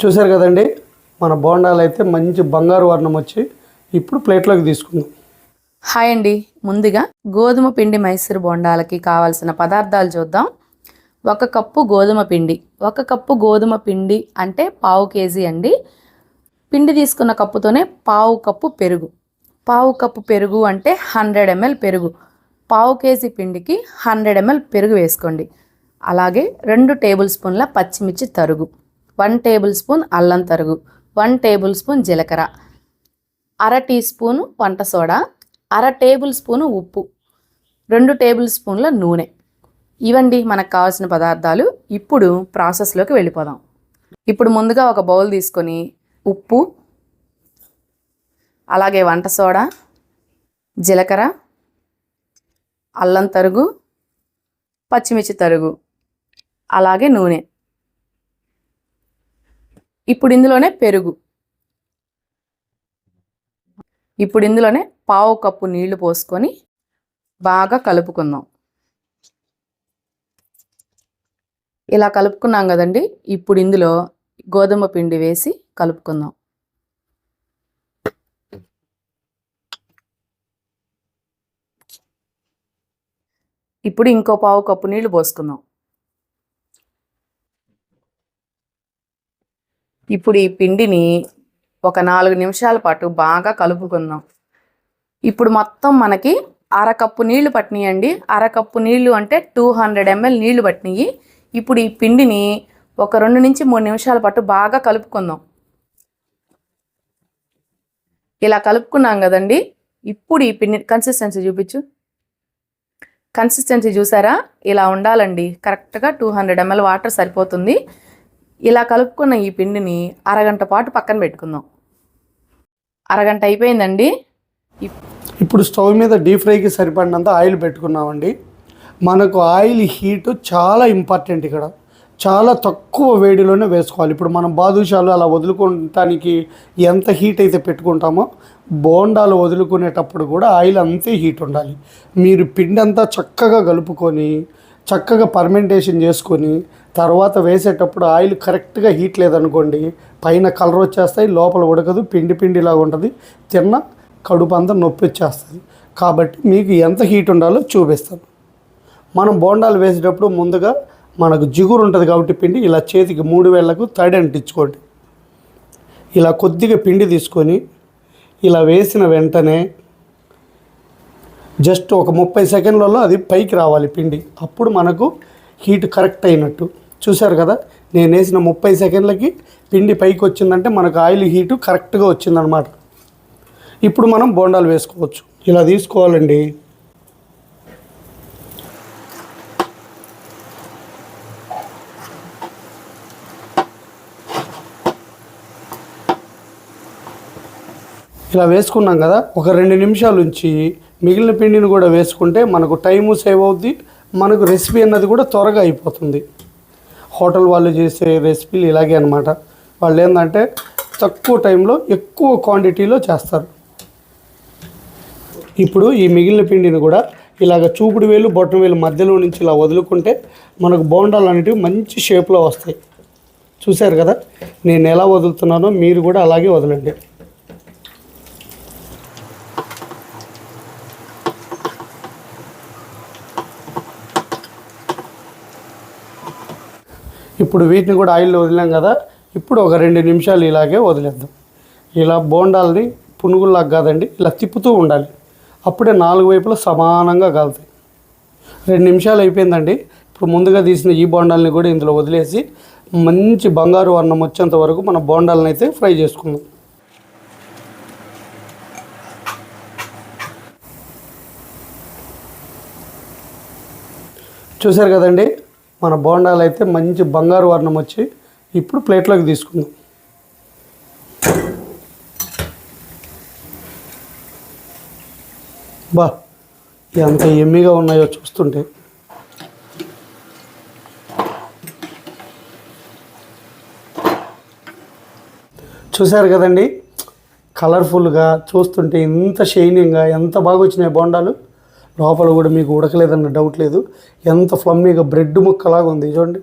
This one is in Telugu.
చూశారు కదండి మన బోండాలు అయితే మంచి బంగారు వర్ణం వచ్చి ఇప్పుడు ప్లేట్లోకి తీసుకుందాం. హాయ్ అండి ముందుగా గోధుమ పిండి మైసూరు బోండాలకి కావాల్సిన పదార్థాలు చూద్దాం. ఒక కప్పు గోధుమ పిండి ఒక కప్పు గోధుమ పిండి అంటే పావు కేజీ అండి. పిండి తీసుకున్న కప్పుతోనే పావు కప్పు పెరుగు. పావు కప్పు పెరుగు అంటే హండ్రెడ్ ఎంఎల్ పెరుగు. పావు కేజీ పిండికి హండ్రెడ్ ఎంఎల్ పెరుగు వేసుకోండి. అలాగే రెండు టేబుల్ స్పూన్ల పచ్చిమిర్చి తరుగు. వన్ టేబుల్ స్పూన్ అల్లం తరుగు వన్ టేబుల్ స్పూన్ జీలకర్ర అర టీ స్పూను వంట సోడా అర టేబుల్ స్పూను ఉప్పు రెండు టేబుల్ స్పూన్ల నూనె. ఇవండి మనకు కావాల్సిన పదార్థాలు. ఇప్పుడు ప్రాసెస్లోకి వెళ్ళిపోదాం. ఇప్పుడు ముందుగా ఒక బౌల్ తీసుకొని ఉప్పు అలాగే వంట సోడా జీలకర్ర అల్లం తరుగు పచ్చిమిర్చి తరుగు అలాగే నూనె. ఇప్పుడు ఇందులోనే పెరుగు. ఇప్పుడు ఇందులోనే పావు కప్పు నీళ్ళు పోసుకొని బాగా కలుపుకుందాం. ఇలా కలుపుకున్నాం కదండి ఇప్పుడు ఇందులో గోధుమ పిండి వేసి కలుపుకుందాం. ఇప్పుడు ఇంకో పావు కప్పు నీళ్ళు పోసుకుందాం. ఇప్పుడు ఈ పిండిని ఒక నాలుగు నిమిషాల పాటు బాగా కలుపుకుందాం. ఇప్పుడు మొత్తం మనకి అరకప్పు నీళ్ళు పట్టినాయండి. అరకప్పు నీళ్ళు అంటే టూ హండ్రెడ్ ఎంఎల్ నీళ్ళు పట్టినాయి. ఇప్పుడు ఈ పిండిని ఒక రెండు నుంచి మూడు నిమిషాల పాటు బాగా కలుపుకుందాం. ఇలా కలుపుకున్నాం కదండి. ఇప్పుడు ఈ పిండి కన్సిస్టెన్సీ చూపించు. కన్సిస్టెన్సీ చూసారా? ఇలా ఉండాలండి. కరెక్ట్గా టూ హండ్రెడ్ ఎంఎల్ వాటర్ సరిపోతుంది. ఇలా కలుపుకున్న ఈ పిండిని అరగంట పాటు పక్కన పెట్టుకుందాం. అరగంట అయిపోయిందండి. ఇప్పుడు స్టవ్ మీద డీప్ ఫ్రైకి సరిపడినంత ఆయిల్ పెట్టుకున్నామండి. మనకు ఆయిల్ హీట్ చాలా ఇంపార్టెంట్ ఇక్కడ. చాలా తక్కువ వేడిలోనే వేసుకోవాలి. ఇప్పుడు మనం బాదుషాలు అలా వదులుకోవటానికి ఎంత హీట్ అయితే పెట్టుకుంటామో బోండాలు వదులుకునేటప్పుడు కూడా ఆయిల్ అంతే హీట్ ఉండాలి. మీరు పిండి అంతా చక్కగా కలుపుకొని చక్కగా పర్మెంటేషన్ చేసుకొని తర్వాత వేసేటప్పుడు ఆయిల్ కరెక్ట్గా హీట్ లేదనుకోండి పైన కలర్ వచ్చేస్తాయి లోపల ఉడకదు పిండి పిండిలాగా ఉంటుంది తిన్న కడుపు అంతా నొప్పి వచ్చేస్తుంది. కాబట్టి మీకు ఎంత హీట్ ఉండాలో చూపిస్తాను. మనం బోండాలు వేసేటప్పుడు ముందుగా మనకు జిగురు ఉంటుంది కాబట్టి పిండి ఇలా చేతికి మూడు వేళ్ళకు తడి అంటించుకోండి. ఇలా కొద్దిగా పిండి తీసుకొని ఇలా వేసిన వెంటనే జస్ట్ ఒక ముప్పై సెకండ్లలో అది పైకి రావాలి పిండి. అప్పుడు మనకు హీట్ కరెక్ట్ అయినట్టు. చూశారు కదా? నేను వేసిన ముప్పై సెకండ్లకి పిండి పైకి వచ్చిందంటే మనకు ఆయిల్ హీటు కరెక్ట్గా వచ్చిందనమాట ఇప్పుడు మనం బోండాలు వేసుకోవచ్చు. ఇలా తీసుకోవాలండి. ఇలా వేసుకున్నాం కదా? ఒక రెండు నిమిషాలు ఉంచి మిగిలిన పిండిని కూడా వేసుకుంటే మనకు టైము సేవ్ అవుద్ది మనకు రెసిపీ అన్నది కూడా త్వరగా అయిపోతుంది. హోటల్ వాళ్ళు చేసే రెసిపీలు ఇలాగే అనమాట వాళ్ళు ఏంటంటే తక్కువ టైంలో ఎక్కువ క్వాంటిటీలో చేస్తారు. ఇప్పుడు ఈ మిగిలిన పిండిని కూడా ఇలాగ చూపుడు వేలు బొట్టం వేలు మధ్యలో నుంచి ఇలా వదులుకుంటే మనకు బోండాలు అనేటివి మంచి షేప్లో వస్తాయి. చూశారు కదా? నేను ఎలా వదులుతున్నానో మీరు కూడా అలాగే వదలండి. ఇప్పుడు వీటిని కూడా ఆయిల్లో వదిలాం కదా ఇప్పుడు ఒక రెండు నిమిషాలు ఇలాగే వదిలేద్దాం. ఇలా బోండాలని పునుగుల్లాగా కాదండి ఇలా తిప్పుతూ ఉండాలి. అప్పుడే నాలుగు వైపులా సమానంగా కాలుతాయి. రెండు నిమిషాలు అయిపోయిందండి. ఇప్పుడు ముందుగా తీసిన ఈ బోండాలని కూడా ఇందులో వదిలేసి మంచి బంగారు వర్ణం వచ్చేంత వరకు మన బోండాలను అయితే ఫ్రై చేసుకుందాం. చూశారు కదండి? మన బోండాలు అయితే మంచి బంగారు వర్ణం వచ్చి ఇప్పుడు ప్లేట్లోకి తీసుకుందాం. బా ఎంత ఎమ్మిగా ఉన్నాయో చూస్తుంటే. చూశారు కదండి? కలర్ఫుల్గా చూస్తుంటే ఇంత షైనింగ్గా ఎంత బాగా వచ్చినాయి బోండాలు. లోపల కూడా మీకు ఉడకలేదన్న డౌట్ లేదు. ఎంత ఫ్లమ్మీగా బ్రెడ్ ముక్కలాగా ఉంది చూడండి.